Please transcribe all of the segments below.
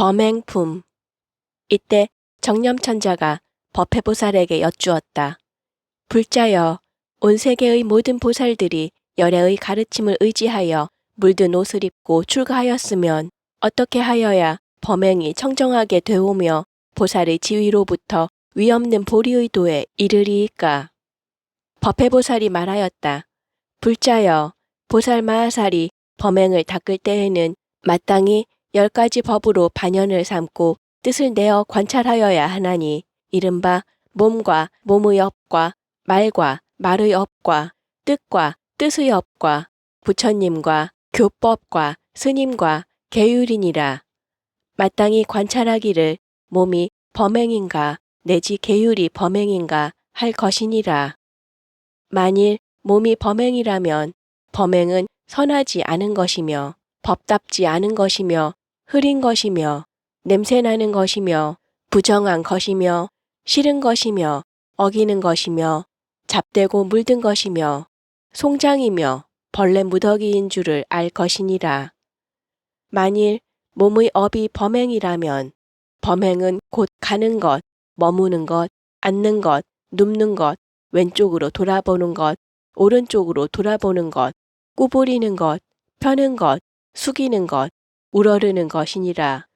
범행품. 이때 정념천자가 법회보살에게 여쭈었다. 불자여, 온 세계의 모든 보살들이 열애의 가르침을 의지하여 물든 옷을 입고 출가하였으면 어떻게 하여야 범행이 청정하게 되오며 보살의 지위로부터 위없는 보리의 도에 이르리이까. 법회보살이 말하였다. 불자여, 보살 마하살이 범행을 닦을 때에는 마땅히 열 가지 법으로 반연을 삼고 뜻을 내어 관찰하여야 하나니 이른바 몸과 몸의 업과 말과 말의 업과 뜻과 뜻의 업과 부처님과 교법과 스님과 계율이니라. 마땅히 관찰하기를 몸이 범행인가 내지 계율이 범행인가 할 것이니라. 만일 몸이 범행이라면 범행은 선하지 않은 것이며 법답지 않은 것이며 흐린 것이며 냄새나는 것이며 부정한 것이며 싫은 것이며 어기는 것이며 잡되고 물든 것이며 송장이며 벌레 무더기인 줄을 알 것이니라. 만일 몸의 업이 범행이라면 범행은 곧 가는 것, 머무는 것, 앉는 것, 눕는 것, 왼쪽으로 돌아보는 것, 오른쪽으로 돌아보는 것, 꾸부리는 것, 펴는 것, 숙이는 것, 우러르는 것이니라.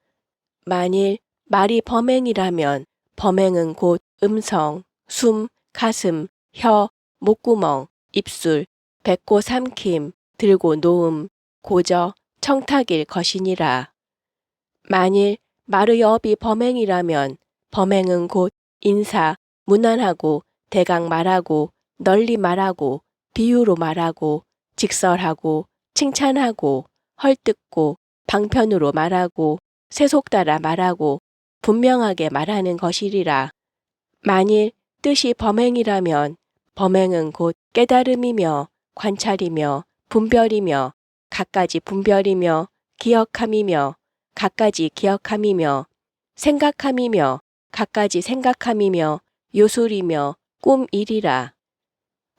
만일 말이 범행이라면 범행은 곧 음성, 숨, 가슴, 혀, 목구멍, 입술, 뱉고 삼킴, 들고 놓음, 고저, 청탁일 것이니라. 만일 말의 업이 범행이라면 범행은 곧 인사, 무난하고 대강 말하고 널리 말하고 비유로 말하고 직설하고 칭찬하고 헐뜯고 방편으로 말하고 세속 따라 말하고 분명하게 말하는 것이리라. 만일 뜻이 범행이라면 범행은 곧 깨달음이며 관찰이며 분별이며 갖가지 분별이며 기억함이며 갖가지 기억함이며 생각함이며 갖가지 생각함이며 요술이며 꿈일이라.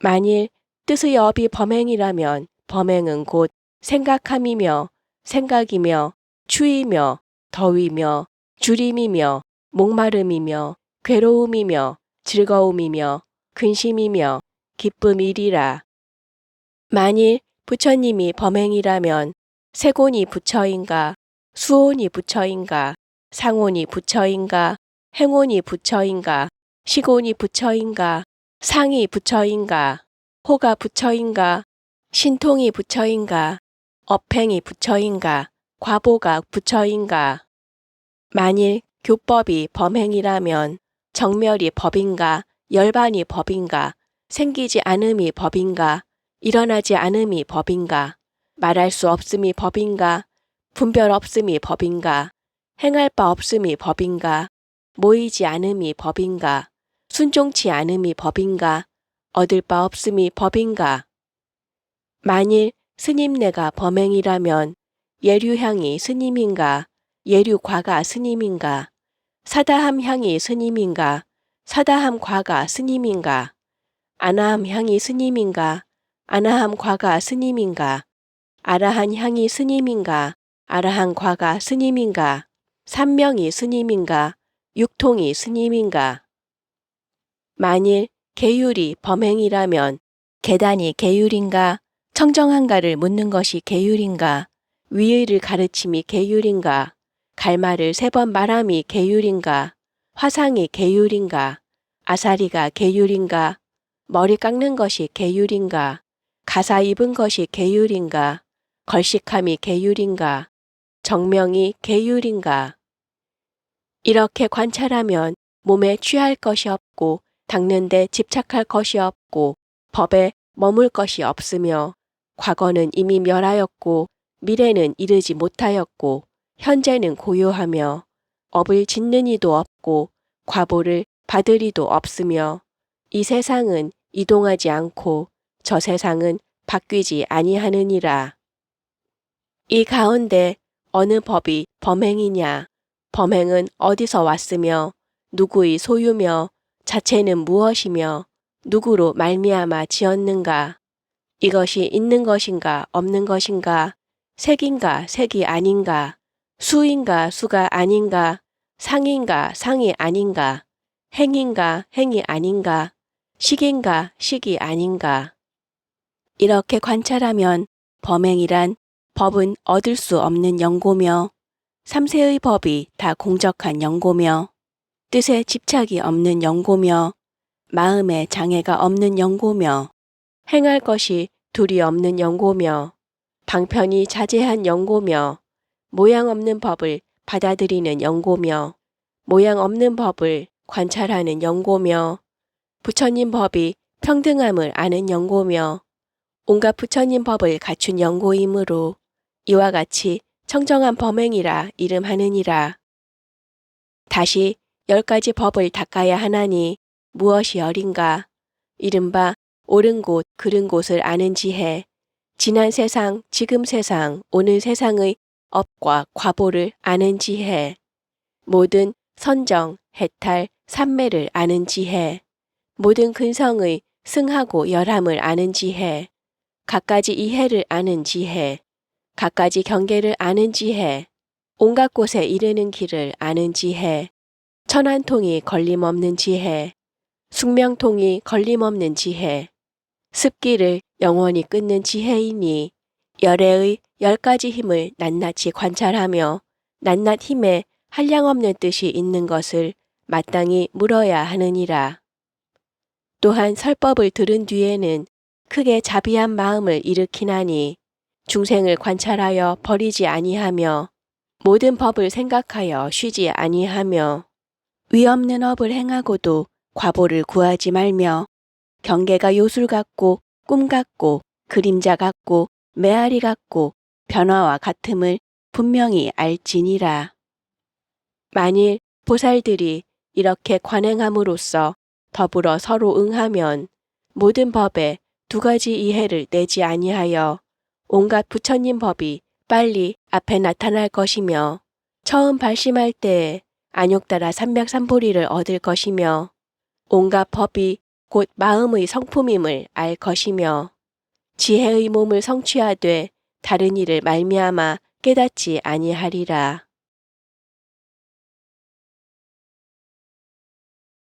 만일 뜻의 업이 범행이라면 범행은 곧 생각함이며 생각이며 추이며 더위며 주림이며 목마름이며 괴로움이며 즐거움이며 근심이며 기쁨이리라. 만일 부처님이 범행이라면 세곤이 부처인가, 수온이 부처인가, 상온이 부처인가, 행온이 부처인가, 시곤이 부처인가, 상이 부처인가, 호가 부처인가, 신통이 부처인가, 업행이 부처인가, 과보가 부처인가. 만일 교법이 범행이라면 정멸이 법인가, 열반이 법인가, 생기지 않음이 법인가, 일어나지 않음이 법인가, 말할 수 없음이 법인가, 분별 없음이 법인가, 행할 바 없음이 법인가, 모이지 않음이 법인가, 순종치 않음이 법인가, 얻을 바 없음이 법인가. 만일 스님네가 범행이라면 예류향이 스님인가, 예류과가 스님인가, 사다함 향이 스님인가, 사다함 과가 스님인가, 아나함 향이 스님인가, 아나함 과가 스님인가, 아라한 향이 스님인가, 아라한 과가 스님인가, 삼명이 스님인가, 육통이 스님인가. 만일 계율이 범행이라면 계단이 계율인가, 청정한가를 묻는 것이 계율인가, 위의를 가르침이 계율인가, 갈말을 세번 말함이 계율인가, 화상이 계율인가, 아사리가 계율인가, 머리 깎는 것이 계율인가, 가사 입은 것이 계율인가, 걸식함이 계율인가, 정명이 계율인가. 이렇게 관찰하면 몸에 취할 것이 없고 닦는데 집착할 것이 없고 법에 머물 것이 없으며 과거는 이미 멸하였고 미래는 이르지 못하였고 현재는 고요하며 업을 짓는 이도 없고 과보를 받을 이도 없으며 이 세상은 이동하지 않고 저 세상은 바뀌지 아니하느니라. 이 가운데 어느 법이 범행이냐? 범행은 어디서 왔으며 누구의 소유며 자체는 무엇이며 누구로 말미암아 지었는가? 이것이 있는 것인가 없는 것인가? 색인가 색이 아닌가? 수인가 수가 아닌가, 상인가 상이 아닌가, 행인가 행이 아닌가, 식인가 식이 아닌가. 이렇게 관찰하면 범행이란 법은 얻을 수 없는 연고며 삼세의 법이 다 공적한 연고며 뜻에 집착이 없는 연고며 마음에 장애가 없는 연고며 행할 것이 둘이 없는 연고며 방편이 자제한 연고며 모양 없는 법을 받아들이는 연고며 모양 없는 법을 관찰하는 연고며 부처님 법이 평등함을 아는 연고며 온갖 부처님 법을 갖춘 연고이므로 이와 같이 청정한 범행이라 이름하느니라. 다시 열 가지 법을 닦아야 하나니 무엇이 어린가? 이른바 옳은 곳, 그른 곳을 아는 지혜, 지난 세상, 지금 세상, 오는 세상의 업과 과보를 아는 지혜, 모든 선정, 해탈, 삼매를 아는 지혜, 모든 근성의 승하고 열함을 아는 지혜, 갖가지 이해를 아는 지혜, 갖가지 경계를 아는 지혜, 온갖 곳에 이르는 길을 아는 지혜, 천안통이 걸림없는 지혜, 숙명통이 걸림없는 지혜, 습기를 영원히 끊는 지혜이니 열애의 열 가지 힘을 낱낱이 관찰하며 낱낱 힘에 한량없는 뜻이 있는 것을 마땅히 물어야 하느니라. 또한 설법을 들은 뒤에는 크게 자비한 마음을 일으키나니 중생을 관찰하여 버리지 아니하며 모든 법을 생각하여 쉬지 아니하며 위 없는 업을 행하고도 과보를 구하지 말며 경계가 요술 같고 꿈 같고 그림자 같고 메아리 같고 변화와 같음을 분명히 알지니라. 만일 보살들이 이렇게 관행함으로써 더불어 서로 응하면 모든 법에 두 가지 이해를 내지 아니하여 온갖 부처님 법이 빨리 앞에 나타날 것이며 처음 발심할 때에 안욕따라 삼백삼보리를 얻을 것이며 온갖 법이 곧 마음의 성품임을 알 것이며 지혜의 몸을 성취하되 다른 일을 말미암아 깨닫지 아니하리라.